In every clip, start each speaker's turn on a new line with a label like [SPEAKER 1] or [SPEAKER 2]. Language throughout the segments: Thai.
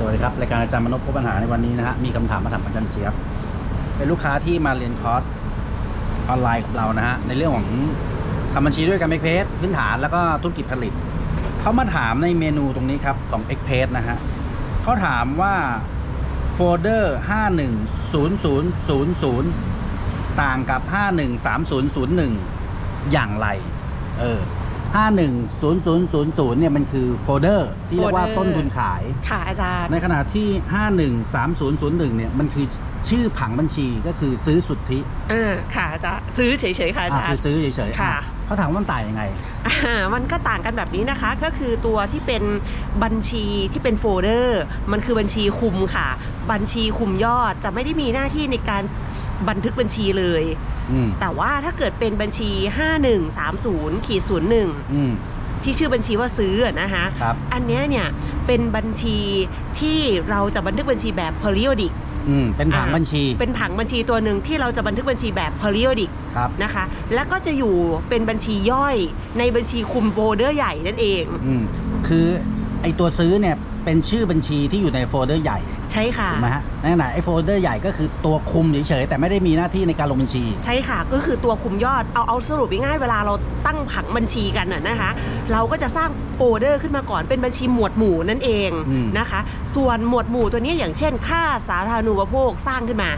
[SPEAKER 1] สวัสดีครับ รายการอาจารย์มนพพบปัญหาในวันนี้นะฮะ มีคำถามมาถามอาจารย์เจี๊ยบ เป็นลูกค้าที่มาเรียนคอร์สออนไลน์กับเรานะฮะ ในเรื่องของทำบัญชีด้วยกันเอ็กเพสพื้นฐานแล้วก็ธุรกิจผลิต เขามาถามในเมนูตรงนี้ครับ ของเอ็กเพสนะฮะเขาถามว่าโฟลเดอร์ 510000 ต่างกับ 513001 อย่างไร เออ 510000 เนี่ยมันคือโฟลเดอร์ที่เรียกว่า
[SPEAKER 2] โฟลเดอร์
[SPEAKER 1] ต้นทุนขาย
[SPEAKER 2] ค่ะอาจารย์
[SPEAKER 1] ในขณะที่ 513001 เนี่ยมันคือชื่อผังบัญชีก็คือซื้อสุทธิ
[SPEAKER 2] อ่าค่ะอาจารย์ซื้อเฉยๆค่ะอา
[SPEAKER 1] อ่า
[SPEAKER 2] จาร
[SPEAKER 1] คือ
[SPEAKER 2] ย์
[SPEAKER 1] ซื้อเฉยๆ
[SPEAKER 2] ค่ะ
[SPEAKER 1] อะเขาถามว่ามันต่างยังไง
[SPEAKER 2] อ่ามันก็ต่างกันแบบนี้นะคะ ก็คือตัวที่เป็นบัญชีที่เป็นโฟลเดอร์ มันคือบัญชีคุมค่ะ บัญชีคุมยอดจะไม่ได้มีหน้าที่ในการ บันทึกบัญชีเลย
[SPEAKER 1] อืม
[SPEAKER 2] แต่ว่าถ้าเกิดเป็นบัญชี 5130ขีด
[SPEAKER 1] อืม
[SPEAKER 2] 01 ที่ชื่อบัญชีว่าซื้ออะนะคะ
[SPEAKER 1] ครับ
[SPEAKER 2] อันเนี้ยเนี่ยเป็นบัญชีที่เราจะบันทึกบัญชีแบบ periodic
[SPEAKER 1] อืมเป็นผัง
[SPEAKER 2] อ่า
[SPEAKER 1] บัญชี
[SPEAKER 2] เป็นผังบัญชีตัวหนึ่งที่เราจะบันทึกบัญชีแบบ periodic
[SPEAKER 1] ครับ
[SPEAKER 2] นะคะ แล้วก็จะอยู่เป็นบัญชีย่อยในบัญชีคุมโฟลเดอร์ใหญ่นั่นเอง
[SPEAKER 1] อืมคือ ไอตัวซื้อเนี่ยเป็นชื่อบัญชีที่อยู่ในโฟลเดอร์ใหญ่
[SPEAKER 2] ใช่ค่ะ
[SPEAKER 1] ถูกไหมฮะในขณะไอโฟลเดอร์ใหญ่ก็คือตัวคุมเฉยๆแต่ไม่ได้มีหน้าที่ในการลงบัญชี
[SPEAKER 2] ใช่ค่ะก็คือตัวคุมยอดเอาเอาสรุปง่ายๆเวลาเราตั้งผังบัญชีกันน่ะนะคะ เราก็จะสร้างโฟลเดอร์ขึ้นมาก่อนเป็นบัญชีหมวดหมู่นั่นเอง
[SPEAKER 1] อืม
[SPEAKER 2] นะคะ ส่วนหมวดหมู่ตัวนี้อย่างเช่น ค่าสาธารณูปโภคสร้างขึ้นมา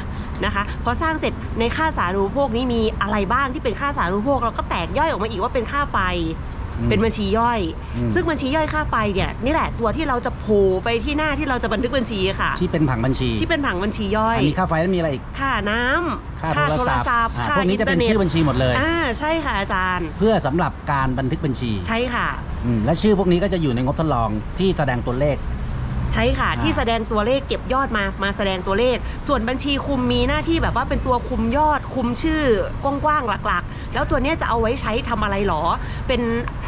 [SPEAKER 2] นะคะพอสร้างเสร็จในค่าสาธารณูปโภคนี้มีอะไรบ้างที่เป็นค่าสาธารณูปโภคเราก็แตกย่อยออกมาอีกว่าเป็นค่าไฟ
[SPEAKER 1] อืม
[SPEAKER 2] เป็นบัญชีย่อย
[SPEAKER 1] อืม
[SPEAKER 2] ซึ่งบัญชีย่อยค่าไฟเนี่ยนี่แหละตัวที่เราจะโผล่ไปที่หน้าที่เราจะบันทึกบัญชีค่ะ
[SPEAKER 1] ที่เป็นผังบัญชี
[SPEAKER 2] ที่เป็นผังบัญชีย่อย
[SPEAKER 1] อันนี้ค่าไฟแล้วมีอะไรอีก
[SPEAKER 2] ค่าน้ำ
[SPEAKER 1] ค่าโทรศัพท์อ่า
[SPEAKER 2] ค่า
[SPEAKER 1] พวกนี้จะเป็นชื่อบัญชีหมดเลย
[SPEAKER 2] อ่าใช่ค่ะอาจารย์
[SPEAKER 1] เพื่อสำหรับการบันทึกบัญชี
[SPEAKER 2] ใช่ค่ะ
[SPEAKER 1] อืมและชื่อพวกนี้ก็จะอยู่ในงบทดลองที่แสดงตัวเลข
[SPEAKER 2] ใช่ค่ะ
[SPEAKER 1] อ่า
[SPEAKER 2] ที่แสดงตัวเลขเก็บยอดมามาแสดงตัวเลข ส่วนบัญชีคุมมีหน้าที่แบบว่าเป็นตัวคุมยอดคุมชื่อกว้างๆหลักๆ แล้วตัวเนี้ยจะเอาไว้ใช้ทำอะไรหรอ เป็น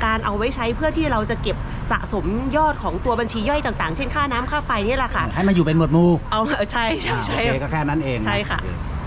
[SPEAKER 2] การเอาไว้ใช้เพื่อที่เราจะเก็บสะสมยอดของตัวบัญชีย่อยต่างๆ เช่นค่าน้ำค่าไฟนี่แหละค่ะ
[SPEAKER 1] ให้มันอยู่เป็นหมวดหมู่
[SPEAKER 2] เอาใช่ใช่
[SPEAKER 1] อ่า
[SPEAKER 2] ใช่
[SPEAKER 1] โอเคก็แค่นั้นเองน
[SPEAKER 2] ใช่ค่ะ
[SPEAKER 1] โอเ